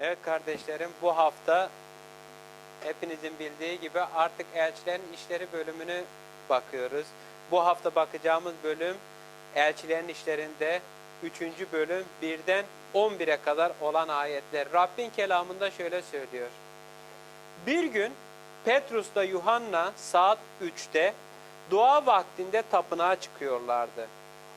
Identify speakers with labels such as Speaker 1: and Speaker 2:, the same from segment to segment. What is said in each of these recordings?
Speaker 1: Evet kardeşlerim bu hafta hepinizin bildiği gibi artık elçilerin işleri bölümünü bakıyoruz. Bu hafta bakacağımız bölüm elçilerin işlerinde 3. bölüm 1'den 11'e kadar olan ayetler. Rabbin kelamında şöyle söylüyor. Bir gün Petrus'la Yuhanna saat 3'te dua vaktinde tapınağa çıkıyorlardı.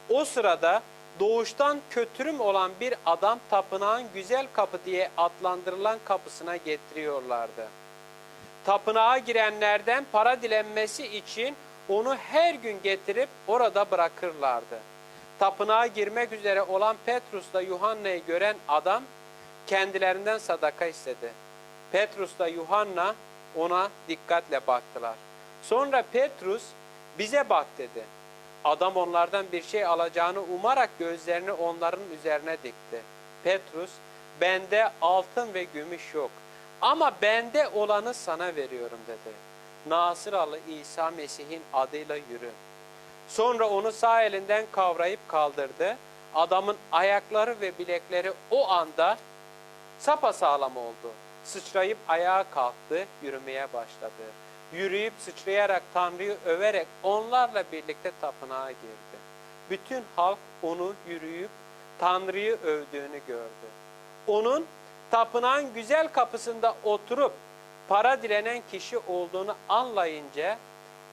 Speaker 1: O sırada doğuştan kötürüm olan bir adam tapınağın güzel kapı diye adlandırılan kapısına getiriyorlardı. Tapınağa girenlerden para dilenmesi için onu her gün getirip orada bırakırlardı. Tapınağa girmek üzere olan Petrus'la Yuhanna'yı gören adam kendilerinden sadaka istedi. Petrus'la Yuhanna ona dikkatle baktılar. Sonra Petrus bize bak dedi. Adam onlardan bir şey alacağını umarak gözlerini onların üzerine dikti. Petrus, bende altın ve gümüş yok ama bende olanı sana veriyorum dedi. Nasıralı İsa Mesih'in adıyla yürü. Sonra onu sağ elinden kavrayıp kaldırdı. Adamın ayakları ve bilekleri o anda sapasağlam oldu. Sıçrayıp ayağa kalktı, yürümeye başladı. Yürüyüp sıçrayarak Tanrı'yı överek onlarla birlikte tapınağa girdi. Bütün halk onu yürüyüp Tanrı'yı övdüğünü gördü. Onun tapınağın güzel kapısında oturup para dilenen kişi olduğunu anlayınca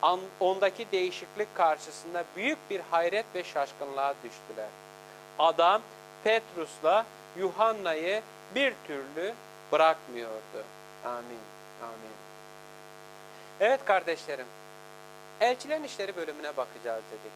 Speaker 1: an- ondaki değişiklik karşısında büyük bir hayret ve şaşkınlığa düştüler. Adam Petrus'la Yuhanna'yı bir türlü bırakmıyordu. Amin. Amin. Evet kardeşlerim. Elçilerin işleri bölümüne bakacağız dedik.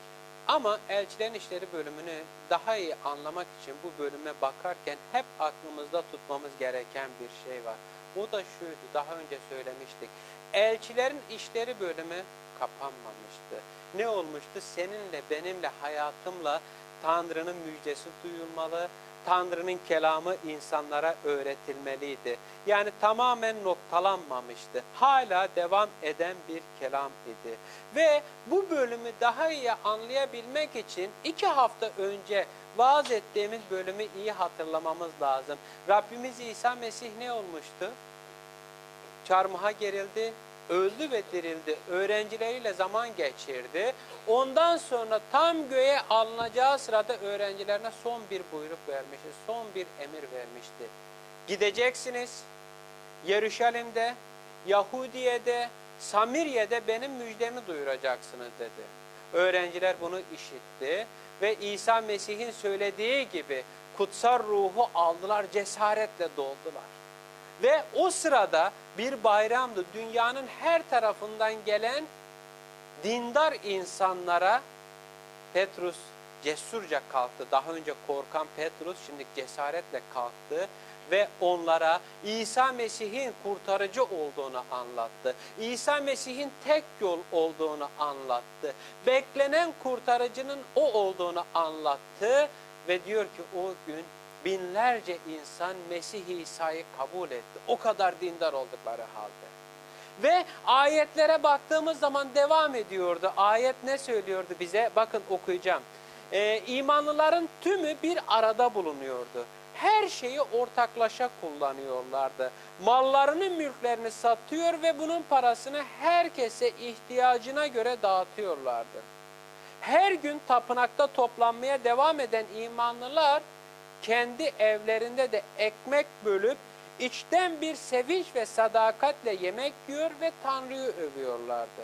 Speaker 1: Ama elçilerin işleri bölümünü daha iyi anlamak için bu bölüme bakarken hep aklımızda tutmamız gereken bir şey var. O da şuydu, daha önce söylemiştik. Elçilerin işleri bölümü kapanmamıştı. Ne olmuştu? Seninle, benimle, hayatımla Tanrı'nın müjdesi duyulmalı, Tanrı'nın kelamı insanlara öğretilmeliydi. Yani tamamen noktalanmamıştı. Hala devam eden bir kelam idi. Ve bu bölümü daha iyi anlayabilmek için iki hafta önce vaaz ettiğimiz bölümü iyi hatırlamamız lazım. Rabbimiz İsa Mesih ne olmuştu? çarmıha gerildi, öldü ve dirildi. Öğrencileriyle zaman geçirdi. Ondan sonra tam göğe alınacağı sırada öğrencilerine son bir buyruk vermişti, son bir emir vermişti. Gideceksiniz, Yeruşalim'de, Yahudiye'de, Samiriye'de benim müjdemi duyuracaksınız dedi. Öğrenciler bunu işitti ve İsa Mesih'in söylediği gibi kutsal ruhu aldılar, cesaretle doldular. Ve o sırada bir bayramdı. Dünyanın her tarafından gelen dindar insanlara Petrus cesurca kalktı. Daha önce korkan Petrus şimdi cesaretle kalktı ve onlara İsa Mesih'in kurtarıcı olduğunu anlattı. İsa Mesih'in tek yol olduğunu anlattı. Beklenen kurtarıcının o olduğunu anlattı ve diyor ki o gün binlerce insan Mesih İsa'yı kabul etti. O kadar dindar oldukları halde. Ve ayetlere baktığımız zaman devam ediyordu. Ayet ne söylüyordu bize? Bakın okuyacağım. Ee, imanlıların tümü bir arada bulunuyordu. Her şeyi ortaklaşa kullanıyorlardı. Mallarını, mülklerini satıyor ve bunun parasını herkese ihtiyacına göre dağıtıyorlardı. Her gün tapınakta toplanmaya devam eden imanlılar kendi evlerinde de ekmek bölüp içten bir sevinç ve sadakatle yemek yiyor ve Tanrı'yı övüyorlardı.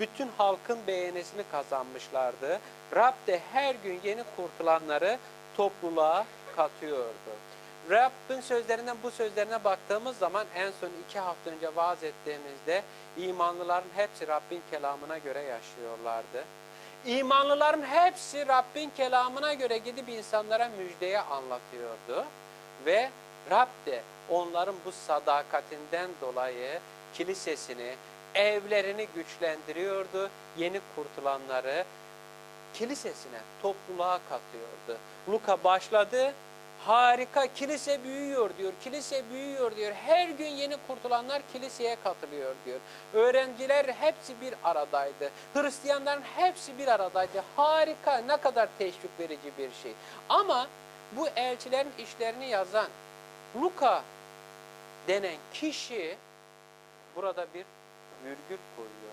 Speaker 1: Bütün halkın beğenisini kazanmışlardı. Rab de her gün yeni kurtulanları topluluğa katıyordu. Rabbin sözlerinden bu sözlerine baktığımız zaman en son iki hafta önce vaaz ettiğimizde imanlıların hepsi Rabbin kelamına göre yaşıyorlardı. İmanlıların hepsi Rabbin kelamına göre gidip insanlara müjdeye anlatıyordu. Ve Rab de onların bu sadakatinden dolayı kilisesini, evlerini güçlendiriyordu. Yeni kurtulanları kilisesine, topluluğa katıyordu. Luka başladı. Harika kilise büyüyor diyor. Kilise büyüyor diyor. Her gün yeni kurtulanlar kiliseye katılıyor diyor. Öğrenciler hepsi bir aradaydı. Hristiyanların hepsi bir aradaydı. Harika ne kadar teşvik verici bir şey. Ama bu elçilerin işlerini yazan Luka denen kişi burada bir virgül koyuyor.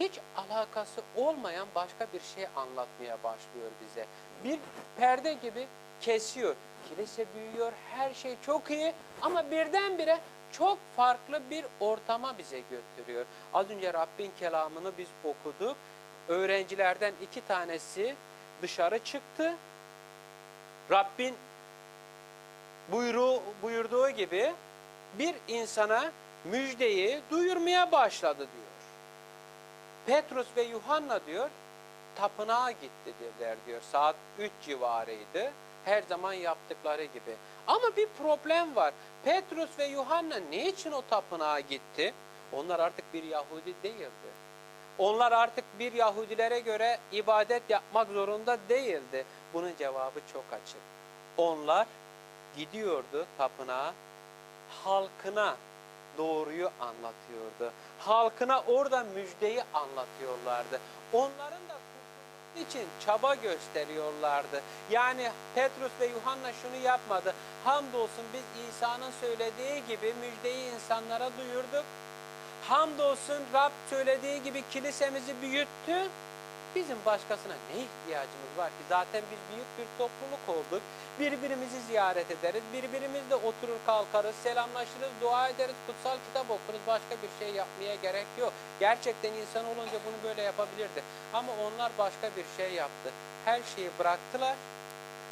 Speaker 1: Hiç alakası olmayan başka bir şey anlatmaya başlıyor bize. Bir perde gibi kesiyor. Kilise büyüyor, her şey çok iyi ama birdenbire çok farklı bir ortama bize götürüyor. Az önce Rabbin kelamını biz okuduk. Öğrencilerden iki tanesi dışarı çıktı. Rabbin buyruğu, buyurduğu gibi bir insana müjdeyi duyurmaya başladı diyor. Petrus ve Yuhanna diyor tapınağa gitti dediler diyor. Saat 3 civarıydı. Her zaman yaptıkları gibi. Ama bir problem var. Petrus ve Yuhanna ne için o tapınağa gitti? Onlar artık bir Yahudi değildi. Onlar artık bir Yahudilere göre ibadet yapmak zorunda değildi. Bunun cevabı çok açık. Onlar gidiyordu tapınağa, halkına doğruyu anlatıyordu. Halkına orada müjdeyi anlatıyorlardı. Onların da için çaba gösteriyorlardı. Yani Petrus ve Yuhanna şunu yapmadı. Hamdolsun biz İsa'nın söylediği gibi müjdeyi insanlara duyurduk. Hamdolsun Rab söylediği gibi kilisemizi büyüttü. Bizim başkasına ne ihtiyacımız var ki? Zaten biz büyük bir topluluk olduk. Birbirimizi ziyaret ederiz. Birbirimizle oturur kalkarız, selamlaşırız, dua ederiz, kutsal kitap okuruz. Başka bir şey yapmaya gerek yok. Gerçekten insan olunca bunu böyle yapabilirdi. Ama onlar başka bir şey yaptı. Her şeyi bıraktılar.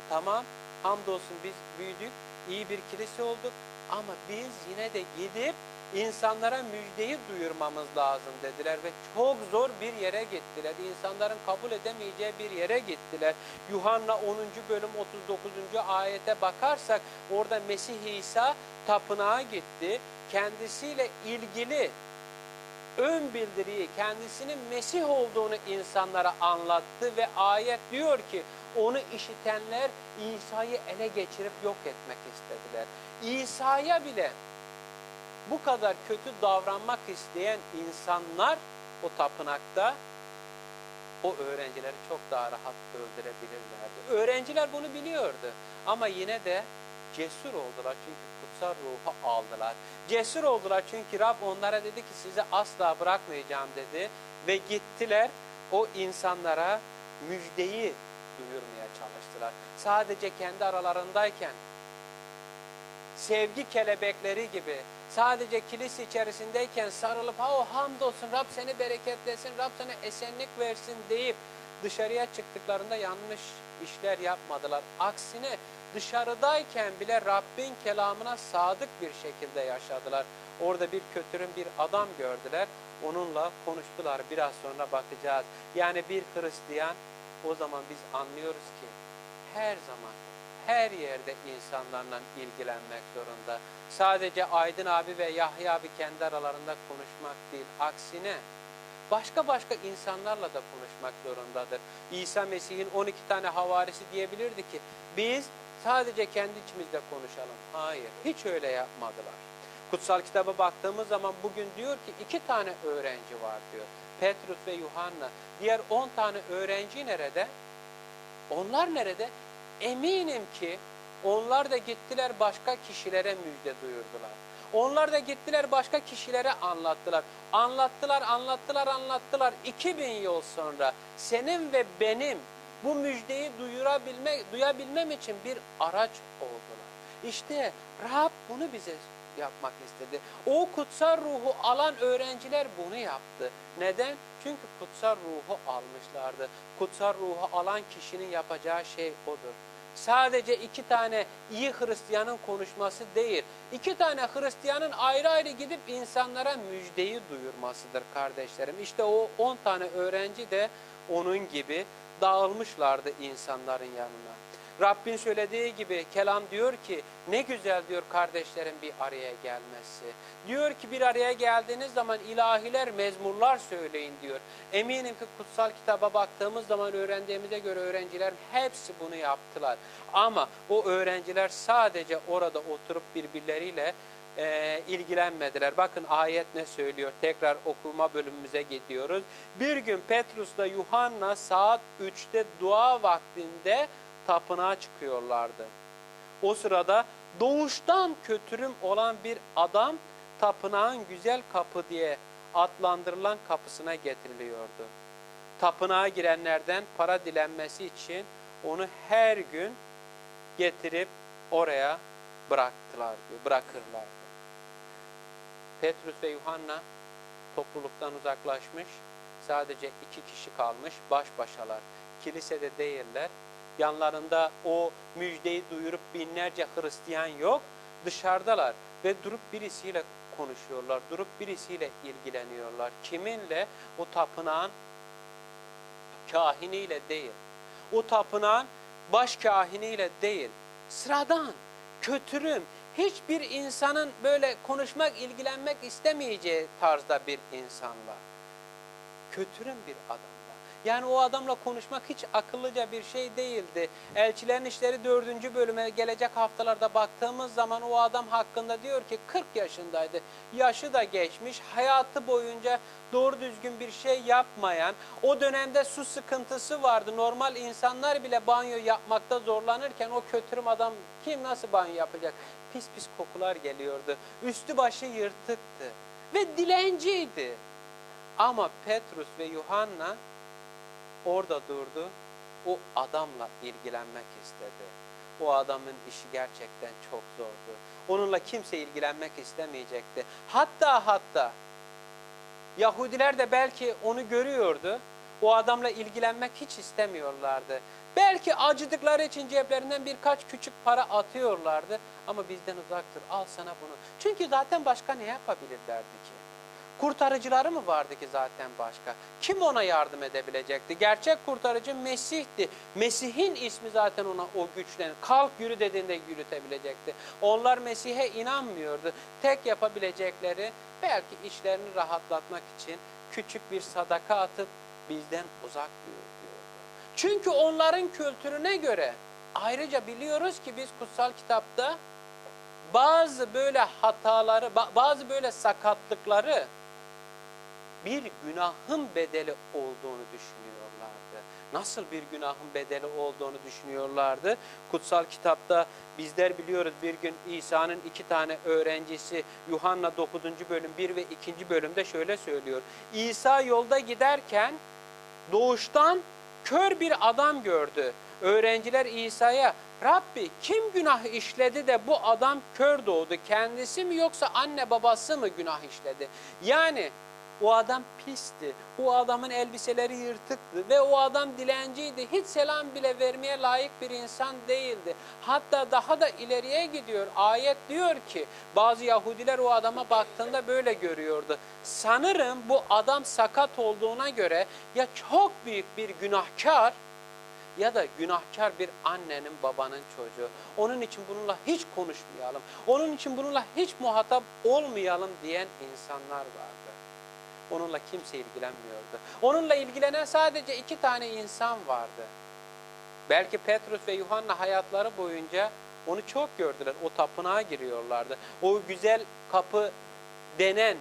Speaker 1: Tamam, hamdolsun biz büyüdük, iyi bir kilise olduk. Ama biz yine de gidip insanlara müjdeyi duyurmamız lazım dediler ve çok zor bir yere gittiler. İnsanların kabul edemeyeceği bir yere gittiler. Yuhanna 10. bölüm 39. ayete bakarsak orada Mesih İsa tapınağa gitti. Kendisiyle ilgili ön bildiriyi, kendisinin Mesih olduğunu insanlara anlattı ve ayet diyor ki onu işitenler İsa'yı ele geçirip yok etmek istediler. İsa'ya bile bu kadar kötü davranmak isteyen insanlar o tapınakta o öğrencileri çok daha rahat öldürebilirlerdi. Öğrenciler bunu biliyordu ama yine de cesur oldular çünkü kutsal ruhu aldılar. Cesur oldular çünkü Rab onlara dedi ki sizi asla bırakmayacağım dedi ve gittiler o insanlara müjdeyi duyurmaya çalıştılar. Sadece kendi aralarındayken sevgi kelebekleri gibi sadece kilise içerisindeyken sarılıp ha o hamdolsun Rab seni bereketlesin, Rab sana esenlik versin deyip dışarıya çıktıklarında yanlış işler yapmadılar. Aksine dışarıdayken bile Rabbin kelamına sadık bir şekilde yaşadılar. Orada bir kötürüm bir adam gördüler. Onunla konuştular. Biraz sonra bakacağız. Yani bir Hristiyan o zaman biz anlıyoruz ki her zaman her yerde insanlarla ilgilenmek zorunda. Sadece Aydın abi ve Yahya abi kendi aralarında konuşmak değil. Aksine başka başka insanlarla da konuşmak zorundadır. İsa Mesih'in 12 tane havarisi diyebilirdi ki biz sadece kendi içimizde konuşalım. Hayır, hiç öyle yapmadılar. Kutsal kitaba baktığımız zaman bugün diyor ki iki tane öğrenci var diyor. Petrus ve Yuhanna. Diğer 10 tane öğrenci nerede? Onlar nerede? Eminim ki onlar da gittiler başka kişilere müjde duyurdular. Onlar da gittiler başka kişilere anlattılar. Anlattılar, anlattılar, anlattılar. 2000 yıl sonra senin ve benim bu müjdeyi duyurabilme, duyabilmem için bir araç oldular. İşte Rab bunu bize yapmak istedi. O kutsal ruhu alan öğrenciler bunu yaptı. Neden? Çünkü kutsal ruhu almışlardı. Kutsal ruhu alan kişinin yapacağı şey odur. Sadece iki tane iyi Hristiyanın konuşması değil. iki tane Hristiyanın ayrı ayrı gidip insanlara müjdeyi duyurmasıdır kardeşlerim. İşte o on tane öğrenci de onun gibi dağılmışlardı insanların yanına. Rabbin söylediği gibi kelam diyor ki ne güzel diyor kardeşlerin bir araya gelmesi. Diyor ki bir araya geldiğiniz zaman ilahiler, mezmurlar söyleyin diyor. Eminim ki kutsal kitaba baktığımız zaman öğrendiğimize göre öğrenciler hepsi bunu yaptılar. Ama o öğrenciler sadece orada oturup birbirleriyle e, ilgilenmediler. Bakın ayet ne söylüyor? Tekrar okuma bölümümüze gidiyoruz. Bir gün Petrus'la Yuhanna saat 3'te dua vaktinde tapınağa çıkıyorlardı. O sırada doğuştan kötürüm olan bir adam tapınağın güzel kapı diye adlandırılan kapısına getiriliyordu. Tapınağa girenlerden para dilenmesi için onu her gün getirip oraya bıraktılar, bırakırlardı. Petrus ve Yuhanna topluluktan uzaklaşmış. Sadece iki kişi kalmış. Baş başalar. Kilisede değiller. Yanlarında o müjdeyi duyurup binlerce Hristiyan yok. Dışarıdalar ve durup birisiyle konuşuyorlar. Durup birisiyle ilgileniyorlar. Kiminle? O tapınağın kahiniyle değil. O tapınağın baş kahiniyle değil. Sıradan, kötürüm, hiçbir insanın böyle konuşmak, ilgilenmek istemeyeceği tarzda bir insanla. Kötürüm bir adamla. Yani o adamla konuşmak hiç akıllıca bir şey değildi. Elçilerin İşleri 4. bölüme gelecek haftalarda baktığımız zaman o adam hakkında diyor ki 40 yaşındaydı. Yaşı da geçmiş, hayatı boyunca doğru düzgün bir şey yapmayan, o dönemde su sıkıntısı vardı. Normal insanlar bile banyo yapmakta zorlanırken o kötürüm adam kim nasıl banyo yapacak? Pis pis kokular geliyordu. Üstü başı yırtıktı ve dilenciydi. Ama Petrus ve Yuhanna orada durdu. O adamla ilgilenmek istedi. O adamın işi gerçekten çok zordu. Onunla kimse ilgilenmek istemeyecekti. Hatta hatta Yahudiler de belki onu görüyordu. O adamla ilgilenmek hiç istemiyorlardı. Belki acıdıkları için ceplerinden birkaç küçük para atıyorlardı. Ama bizden uzaktır. Al sana bunu. Çünkü zaten başka ne yapabilirlerdi ki? Kurtarıcıları mı vardı ki zaten başka? Kim ona yardım edebilecekti? Gerçek kurtarıcı Mesih'ti. Mesih'in ismi zaten ona o güçlen. Kalk yürü dediğinde yürütebilecekti. Onlar Mesih'e inanmıyordu. Tek yapabilecekleri belki işlerini rahatlatmak için küçük bir sadaka atıp bizden uzak diyordu. Çünkü onların kültürüne göre ayrıca biliyoruz ki biz kutsal kitapta bazı böyle hataları, ba- bazı böyle sakatlıkları bir günahın bedeli olduğunu düşünüyorlardı. Nasıl bir günahın bedeli olduğunu düşünüyorlardı? Kutsal kitapta bizler biliyoruz bir gün İsa'nın iki tane öğrencisi Yuhanna 9. bölüm 1 ve 2. bölümde şöyle söylüyor. İsa yolda giderken doğuştan kör bir adam gördü. Öğrenciler İsa'ya Rabbi kim günah işledi de bu adam kör doğdu? Kendisi mi yoksa anne babası mı günah işledi? Yani o adam pisti. O adamın elbiseleri yırtıktı ve o adam dilenciydi. Hiç selam bile vermeye layık bir insan değildi. Hatta daha da ileriye gidiyor. Ayet diyor ki bazı Yahudiler o adama baktığında böyle görüyordu. Sanırım bu adam sakat olduğuna göre ya çok büyük bir günahkar ya da günahkar bir annenin babanın çocuğu. Onun için bununla hiç konuşmayalım. Onun için bununla hiç muhatap olmayalım diyen insanlar vardı. Onunla kimse ilgilenmiyordu. Onunla ilgilenen sadece iki tane insan vardı. Belki Petrus ve Yuhanna hayatları boyunca onu çok gördüler. O tapınağa giriyorlardı. O güzel kapı denen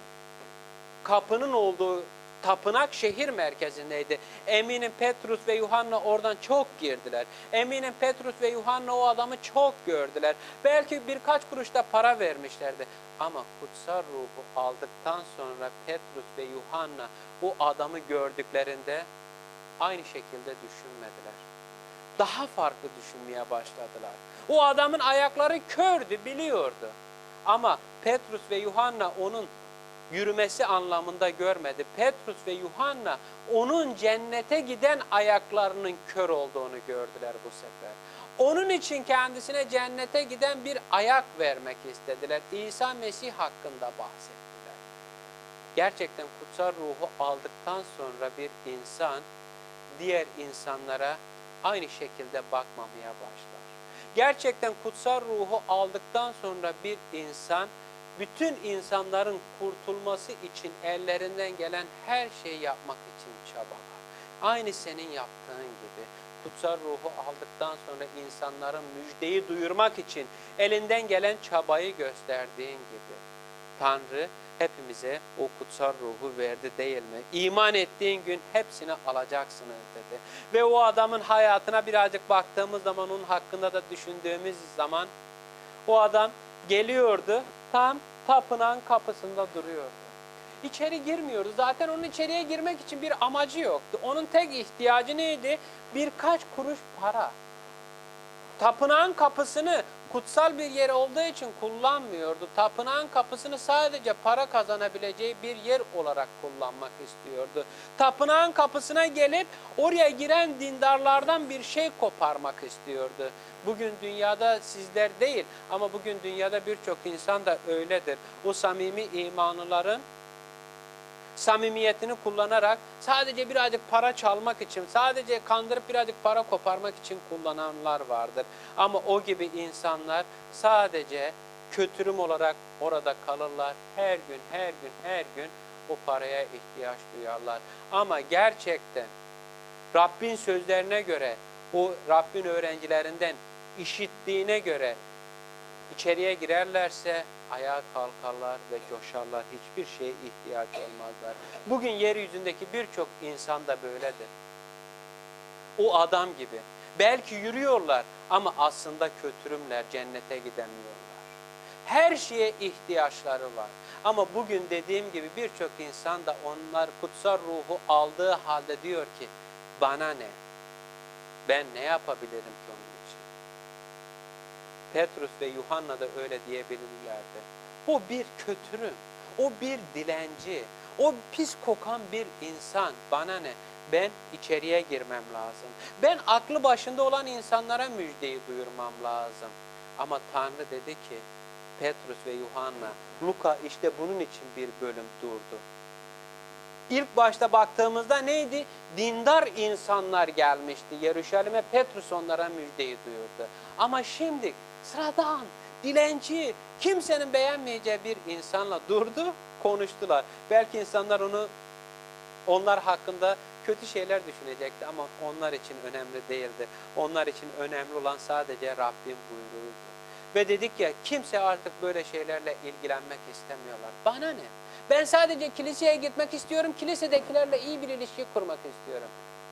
Speaker 1: kapının olduğu tapınak şehir merkezindeydi. Eminim Petrus ve Yuhanna oradan çok girdiler. Eminim Petrus ve Yuhanna o adamı çok gördüler. Belki birkaç kuruş da para vermişlerdi. Ama kutsal ruhu aldıktan sonra Petrus ve Yuhanna bu adamı gördüklerinde aynı şekilde düşünmediler. Daha farklı düşünmeye başladılar. O adamın ayakları kördü, biliyordu. Ama Petrus ve Yuhanna onun yürümesi anlamında görmedi. Petrus ve Yuhanna onun cennete giden ayaklarının kör olduğunu gördüler bu sefer. Onun için kendisine cennete giden bir ayak vermek istediler. İsa Mesih hakkında bahsettiler. Gerçekten kutsal ruhu aldıktan sonra bir insan diğer insanlara aynı şekilde bakmamaya başlar. Gerçekten kutsal ruhu aldıktan sonra bir insan bütün insanların kurtulması için ellerinden gelen her şeyi yapmak için çabalar. Aynı senin yaptığın gibi kutsal ruhu aldıktan sonra insanların müjdeyi duyurmak için elinden gelen çabayı gösterdiğin gibi. Tanrı hepimize o kutsal ruhu verdi değil mi? İman ettiğin gün hepsini alacaksınız dedi. Ve o adamın hayatına birazcık baktığımız zaman onun hakkında da düşündüğümüz zaman O adam geliyordu, tam tapınağın kapısında duruyordu. İçeri girmiyordu. Zaten onun içeriye girmek için bir amacı yoktu. Onun tek ihtiyacı neydi? Birkaç kuruş para. Tapınağın kapısını kutsal bir yer olduğu için kullanmıyordu. Tapınağın kapısını sadece para kazanabileceği bir yer olarak kullanmak istiyordu. Tapınağın kapısına gelip oraya giren dindarlardan bir şey koparmak istiyordu. Bugün dünyada sizler değil ama bugün dünyada birçok insan da öyledir. O samimi imanlıların samimiyetini kullanarak sadece birazcık para çalmak için, sadece kandırıp birazcık para koparmak için kullananlar vardır. Ama o gibi insanlar sadece kötürüm olarak orada kalırlar. Her gün, her gün, her gün o paraya ihtiyaç duyarlar. Ama gerçekten Rabbin sözlerine göre, o Rabbin öğrencilerinden işittiğine göre içeriye girerlerse ayağa kalkarlar ve coşarlar. Hiçbir şeye ihtiyaç olmazlar. Bugün yeryüzündeki birçok insan da böyledir. O adam gibi. Belki yürüyorlar ama aslında kötürümler, cennete gidemiyorlar. Her şeye ihtiyaçları var. Ama bugün dediğim gibi birçok insan da onlar kutsal ruhu aldığı halde diyor ki bana ne? Ben ne yapabilirim ki için? Petrus ve Yuhanna da öyle diyebilirlerdi. O bir kötürüm, o bir dilenci, o pis kokan bir insan. Bana ne? Ben içeriye girmem lazım. Ben aklı başında olan insanlara müjdeyi duyurmam lazım. Ama Tanrı dedi ki, Petrus ve Yuhanna, Luka işte bunun için bir bölüm durdu. İlk başta baktığımızda neydi? Dindar insanlar gelmişti Yeruşalim'e. Petrus onlara müjdeyi duyurdu. Ama şimdi sıradan, dilenci, kimsenin beğenmeyeceği bir insanla durdu, konuştular. Belki insanlar onu onlar hakkında kötü şeyler düşünecekti ama onlar için önemli değildi. Onlar için önemli olan sadece Rabbin buyruğuydu. Ve dedik ya kimse artık böyle şeylerle ilgilenmek istemiyorlar. Bana ne? Ben sadece kiliseye gitmek istiyorum, kilisedekilerle iyi bir ilişki kurmak istiyorum.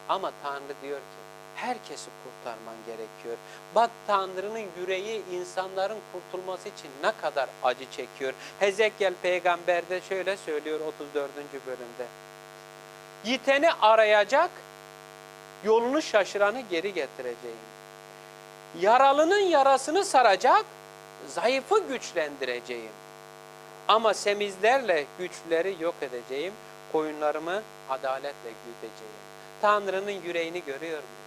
Speaker 1: Ama Tanrı diyor ki herkesi kurtarman gerekiyor. Bak Tanrı'nın yüreği insanların kurtulması için ne kadar acı çekiyor. Hezekiel peygamber de şöyle söylüyor 34. bölümde. Yiteni arayacak, yolunu şaşıranı geri getireceğim. Yaralının yarasını saracak, zayıfı güçlendireceğim. Ama semizlerle güçleri yok edeceğim, koyunlarımı adaletle güdeceğim. Tanrı'nın yüreğini görüyor muyuz?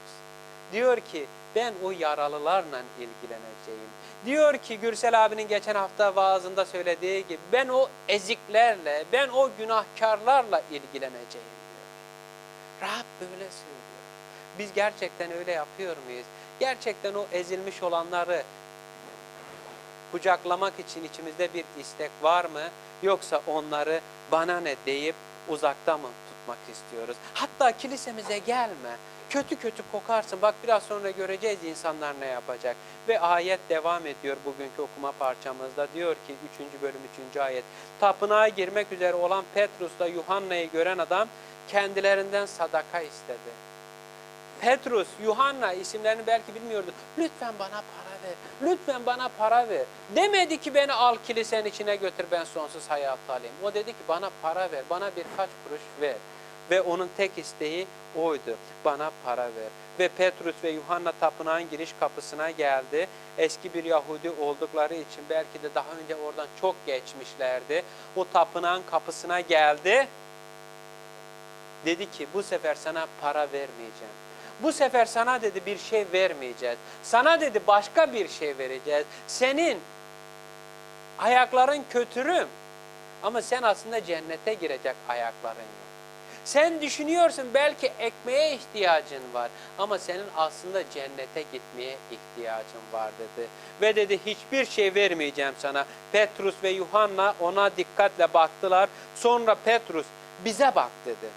Speaker 1: Diyor ki ben o yaralılarla ilgileneceğim. Diyor ki Gürsel abinin geçen hafta vaazında söylediği gibi ben o eziklerle, ben o günahkarlarla ilgileneceğim diyor. Rab böyle söylüyor. Biz gerçekten öyle yapıyor muyuz? Gerçekten o ezilmiş olanları kucaklamak için içimizde bir istek var mı? Yoksa onları bana ne deyip uzakta mı tutmak istiyoruz? Hatta kilisemize gelme. Kötü kötü kokarsın. Bak biraz sonra göreceğiz insanlar ne yapacak. Ve ayet devam ediyor bugünkü okuma parçamızda. Diyor ki 3. bölüm 3. ayet. Tapınağa girmek üzere olan Petrus'la Yuhanna'yı gören adam kendilerinden sadaka istedi. Petrus, Yuhanna isimlerini belki bilmiyordu. Lütfen bana para ver. Lütfen bana para ver. Demedi ki beni al kilisenin içine götür ben sonsuz hayat alayım. O dedi ki bana para ver. Bana birkaç kuruş ver. Ve onun tek isteği oydu. Bana para ver. Ve Petrus ve Yuhanna tapınağın giriş kapısına geldi. Eski bir Yahudi oldukları için belki de daha önce oradan çok geçmişlerdi. O tapınağın kapısına geldi. Dedi ki bu sefer sana para vermeyeceğim. Bu sefer sana dedi bir şey vermeyeceğiz. Sana dedi başka bir şey vereceğiz. Senin ayakların kötürüm. Ama sen aslında cennete girecek ayakların yok. Sen düşünüyorsun belki ekmeğe ihtiyacın var ama senin aslında cennete gitmeye ihtiyacın var dedi. Ve dedi hiçbir şey vermeyeceğim sana. Petrus ve Yuhanna ona dikkatle baktılar. Sonra Petrus bize bak dedi.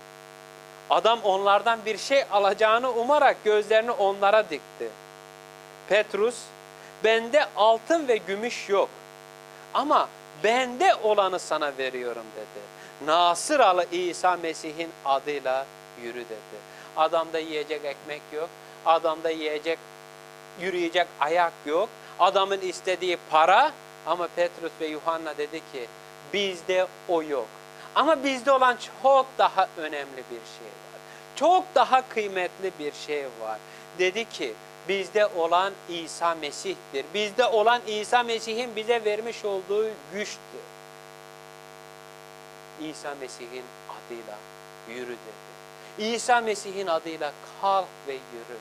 Speaker 1: Adam onlardan bir şey alacağını umarak gözlerini onlara dikti. Petrus, bende altın ve gümüş yok ama bende olanı sana veriyorum dedi. Nasıralı İsa Mesih'in adıyla yürü dedi. Adamda yiyecek ekmek yok, adamda yiyecek, yürüyecek ayak yok, Adamın istediği para ama Petrus ve Yuhanna dedi ki bizde o yok. Ama bizde olan çok daha önemli bir şey var. Çok daha kıymetli bir şey var. Dedi ki bizde olan İsa Mesih'tir. Bizde olan İsa Mesih'in bize vermiş olduğu güçtür. İsa Mesih'in adıyla yürü dedi. İsa Mesih'in adıyla kalk ve yürü.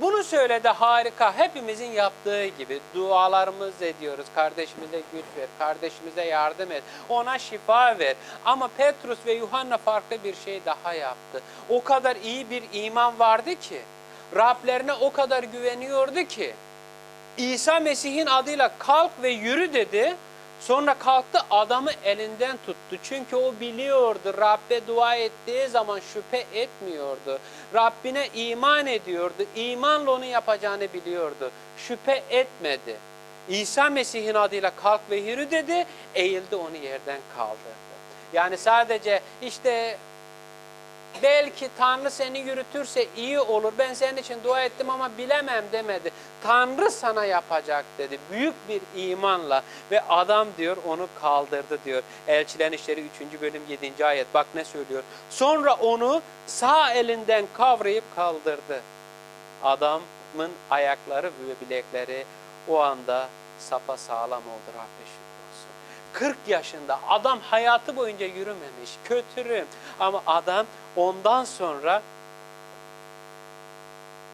Speaker 1: Bunu söyledi harika. Hepimizin yaptığı gibi dualarımız ediyoruz. Kardeşimize güç ver, kardeşimize yardım et, ona şifa ver. Ama Petrus ve Yuhanna farklı bir şey daha yaptı. O kadar iyi bir iman vardı ki, Rablerine o kadar güveniyordu ki, İsa Mesih'in adıyla kalk ve yürü dedi. Sonra kalktı adamı elinden tuttu. Çünkü o biliyordu Rabbe dua ettiği zaman şüphe etmiyordu. Rabbine iman ediyordu. İmanla onu yapacağını biliyordu. Şüphe etmedi. İsa Mesih'in adıyla kalk ve yürü dedi. Eğildi onu yerden kaldırdı. Yani sadece işte Belki Tanrı seni yürütürse iyi olur. Ben senin için dua ettim ama bilemem demedi. Tanrı sana yapacak dedi. Büyük bir imanla ve adam diyor onu kaldırdı diyor. Elçilerin İşleri 3. bölüm 7. ayet. Bak ne söylüyor. Sonra onu sağ elinden kavrayıp kaldırdı. Adamın ayakları ve bilekleri o anda sapa sağlam oldu olsun. 40 yaşında adam hayatı boyunca yürümemiş, kötürüm. Ama adam ondan sonra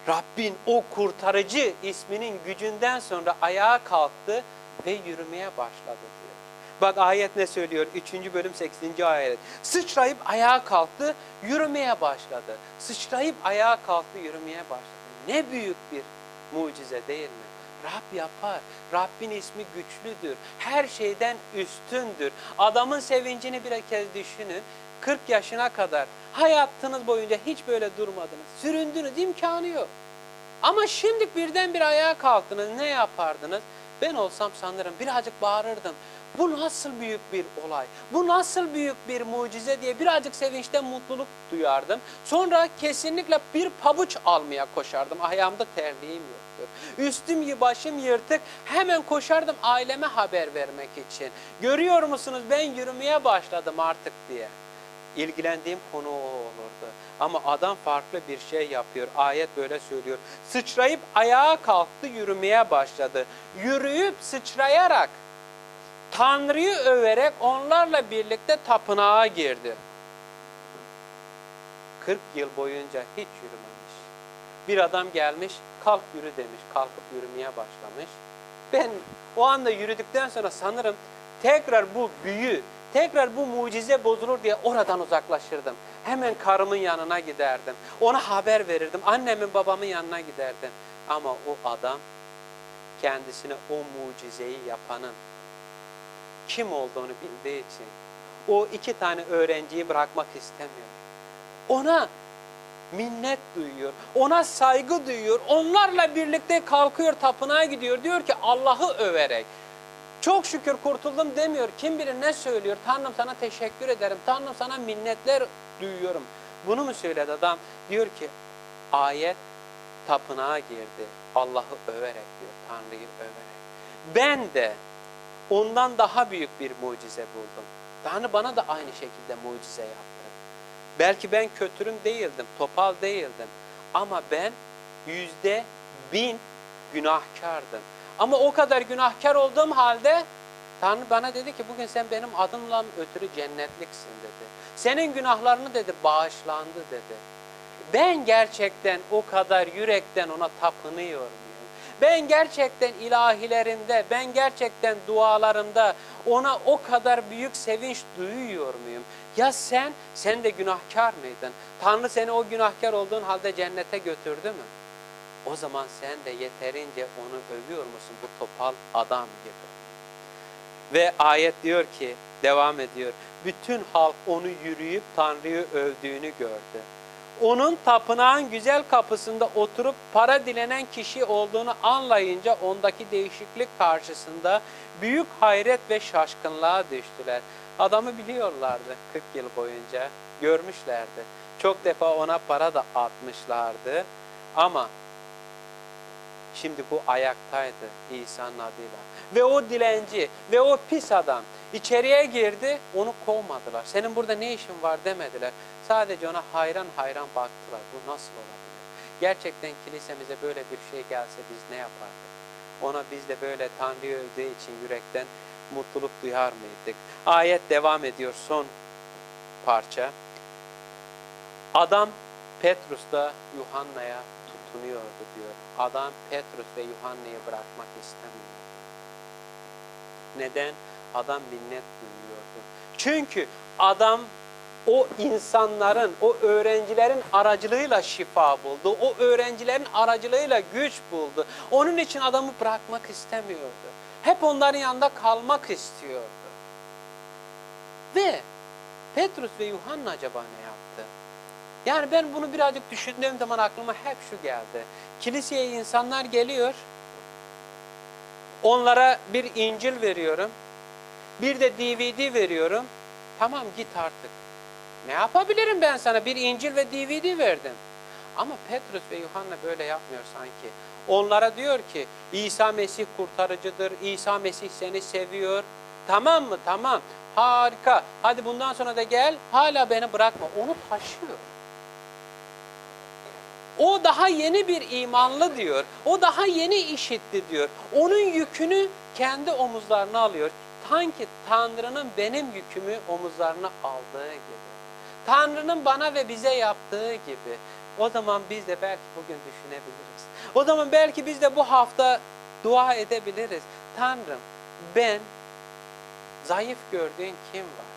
Speaker 1: Rabbin o kurtarıcı isminin gücünden sonra ayağa kalktı ve yürümeye başladı diyor. Bak ayet ne söylüyor? 3. bölüm 8. ayet. Sıçrayıp ayağa kalktı, yürümeye başladı. Sıçrayıp ayağa kalktı, yürümeye başladı. Ne büyük bir mucize değil mi? Rab yapar. Rabbin ismi güçlüdür. Her şeyden üstündür. Adamın sevincini bir kez düşünün. 40 yaşına kadar hayatınız boyunca hiç böyle durmadınız. Süründünüz, imkanı yok. Ama şimdi birden bir ayağa kalktınız. Ne yapardınız? Ben olsam sanırım birazcık bağırırdım. Bu nasıl büyük bir olay? Bu nasıl büyük bir mucize diye birazcık sevinçten mutluluk duyardım. Sonra kesinlikle bir pabuç almaya koşardım. Ayağımda terliğim yoktur. Üstüm başım yırtık. Hemen koşardım aileme haber vermek için. Görüyor musunuz ben yürümeye başladım artık diye. İlgilendiğim konu o olurdu. Ama adam farklı bir şey yapıyor. Ayet böyle söylüyor. Sıçrayıp ayağa kalktı yürümeye başladı. Yürüyüp sıçrayarak Tanrı'yı överek onlarla birlikte tapınağa girdi. 40 yıl boyunca hiç yürümemiş. Bir adam gelmiş, kalk yürü demiş, kalkıp yürümeye başlamış. Ben o anda yürüdükten sonra sanırım tekrar bu büyü, tekrar bu mucize bozulur diye oradan uzaklaşırdım. Hemen karımın yanına giderdim. Ona haber verirdim. Annemin babamın yanına giderdim. Ama o adam kendisine o mucizeyi yapanın kim olduğunu bildiği için o iki tane öğrenciyi bırakmak istemiyor. Ona minnet duyuyor, ona saygı duyuyor, onlarla birlikte kalkıyor tapınağa gidiyor. Diyor ki Allah'ı överek. Çok şükür kurtuldum demiyor. Kim bilir ne söylüyor. Tanrım sana teşekkür ederim. Tanrım sana minnetler duyuyorum. Bunu mu söyledi adam? Diyor ki ayet tapınağa girdi. Allah'ı överek diyor. Tanrı'yı överek. Ben de ondan daha büyük bir mucize buldum. Tanrı bana da aynı şekilde mucize yaptı. Belki ben kötürüm değildim, topal değildim. Ama ben yüzde bin günahkardım. Ama o kadar günahkar olduğum halde Tanrı bana dedi ki bugün sen benim adımla ötürü cennetliksin dedi. Senin günahlarını dedi bağışlandı dedi. Ben gerçekten o kadar yürekten ona tapınıyor muyum? Ben gerçekten ilahilerinde, ben gerçekten dualarımda ona o kadar büyük sevinç duyuyor muyum? Ya sen, sen de günahkar mıydın? Tanrı seni o günahkar olduğun halde cennete götürdü mü? O zaman sen de yeterince onu övüyor musun bu topal adam gibi? Ve ayet diyor ki, devam ediyor. Bütün halk onu yürüyüp Tanrı'yı övdüğünü gördü. Onun tapınağın güzel kapısında oturup para dilenen kişi olduğunu anlayınca ondaki değişiklik karşısında büyük hayret ve şaşkınlığa düştüler. Adamı biliyorlardı 40 yıl boyunca, görmüşlerdi. Çok defa ona para da atmışlardı ama Şimdi bu ayaktaydı İsa'nın adıyla. Ve o dilenci ve o pis adam içeriye girdi onu kovmadılar. Senin burada ne işin var demediler. Sadece ona hayran hayran baktılar. Bu nasıl olabilir? Gerçekten kilisemize böyle bir şey gelse biz ne yapardık? Ona biz de böyle Tanrı'yı övdüğü için yürekten mutluluk duyar mıydık? Ayet devam ediyor son parça. Adam Petrus'ta Yuhanna'ya tutunuyordu diyor. Adam Petrus ve Yuhanna'yı bırakmak istemiyor. Neden? Adam minnet duyuyordu. Çünkü adam o insanların, o öğrencilerin aracılığıyla şifa buldu. O öğrencilerin aracılığıyla güç buldu. Onun için adamı bırakmak istemiyordu. Hep onların yanında kalmak istiyordu. Ve Petrus ve Yuhanna acaba ne yaptı? Yani ben bunu birazcık düşündüğüm zaman aklıma hep şu geldi. Kiliseye insanlar geliyor. Onlara bir İncil veriyorum. Bir de DVD veriyorum. Tamam git artık. Ne yapabilirim ben sana? Bir İncil ve DVD verdim. Ama Petrus ve Yuhanna böyle yapmıyor sanki. Onlara diyor ki İsa Mesih kurtarıcıdır. İsa Mesih seni seviyor. Tamam mı? Tamam. Harika. Hadi bundan sonra da gel. Hala beni bırakma. Onu taşıyor. O daha yeni bir imanlı diyor. O daha yeni işitti diyor. Onun yükünü kendi omuzlarına alıyor. Sanki Tanrı'nın benim yükümü omuzlarına aldığı gibi. Tanrı'nın bana ve bize yaptığı gibi. O zaman biz de belki bugün düşünebiliriz. O zaman belki biz de bu hafta dua edebiliriz. Tanrım ben zayıf gördüğün kim var?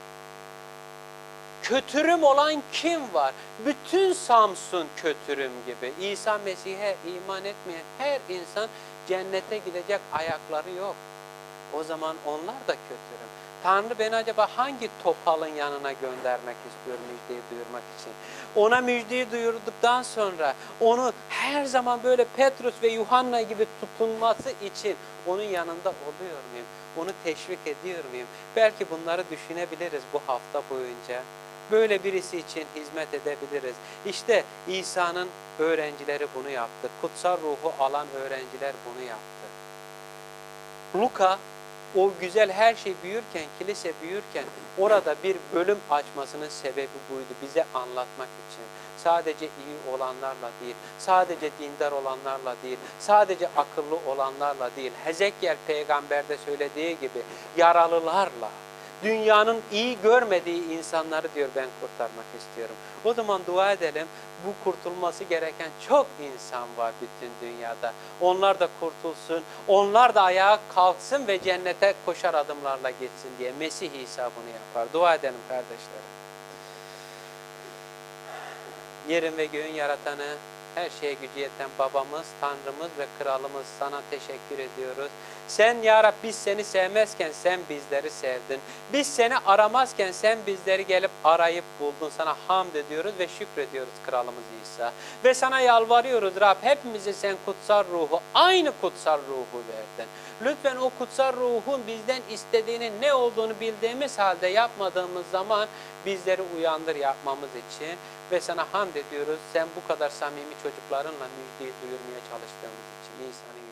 Speaker 1: kötürüm olan kim var? Bütün Samsun kötürüm gibi. İsa Mesih'e iman etmeyen her insan cennete gidecek ayakları yok. O zaman onlar da kötürüm. Tanrı beni acaba hangi topalın yanına göndermek istiyor müjdeyi duyurmak için? Ona müjdeyi duyurduktan sonra onu her zaman böyle Petrus ve Yuhanna gibi tutunması için onun yanında oluyor muyum? Onu teşvik ediyor muyum? Belki bunları düşünebiliriz bu hafta boyunca böyle birisi için hizmet edebiliriz. İşte İsa'nın öğrencileri bunu yaptı. Kutsal ruhu alan öğrenciler bunu yaptı. Luka o güzel her şey büyürken, kilise büyürken orada bir bölüm açmasının sebebi buydu. Bize anlatmak için. Sadece iyi olanlarla değil, sadece dindar olanlarla değil, sadece akıllı olanlarla değil. Hezekiel peygamberde söylediği gibi yaralılarla, dünyanın iyi görmediği insanları diyor ben kurtarmak istiyorum. O zaman dua edelim. Bu kurtulması gereken çok insan var bütün dünyada. Onlar da kurtulsun. Onlar da ayağa kalksın ve cennete koşar adımlarla gitsin diye. Mesih İsa bunu yapar. Dua edelim kardeşlerim. Yerin ve göğün yaratanı, her şeye gücü yeten babamız, Tanrımız ve kralımız sana teşekkür ediyoruz. Sen ya Rab biz seni sevmezken sen bizleri sevdin. Biz seni aramazken sen bizleri gelip arayıp buldun. Sana hamd ediyoruz ve şükrediyoruz kralımız İsa. Ve sana yalvarıyoruz Rab hepimize sen kutsal ruhu, aynı kutsal ruhu verdin. Lütfen o kutsal ruhun bizden istediğinin ne olduğunu bildiğimiz halde yapmadığımız zaman bizleri uyandır yapmamız için ve sana hamd ediyoruz. Sen bu kadar samimi çocuklarınla müjdeyi duyurmaya çalıştığımız için insanı yüce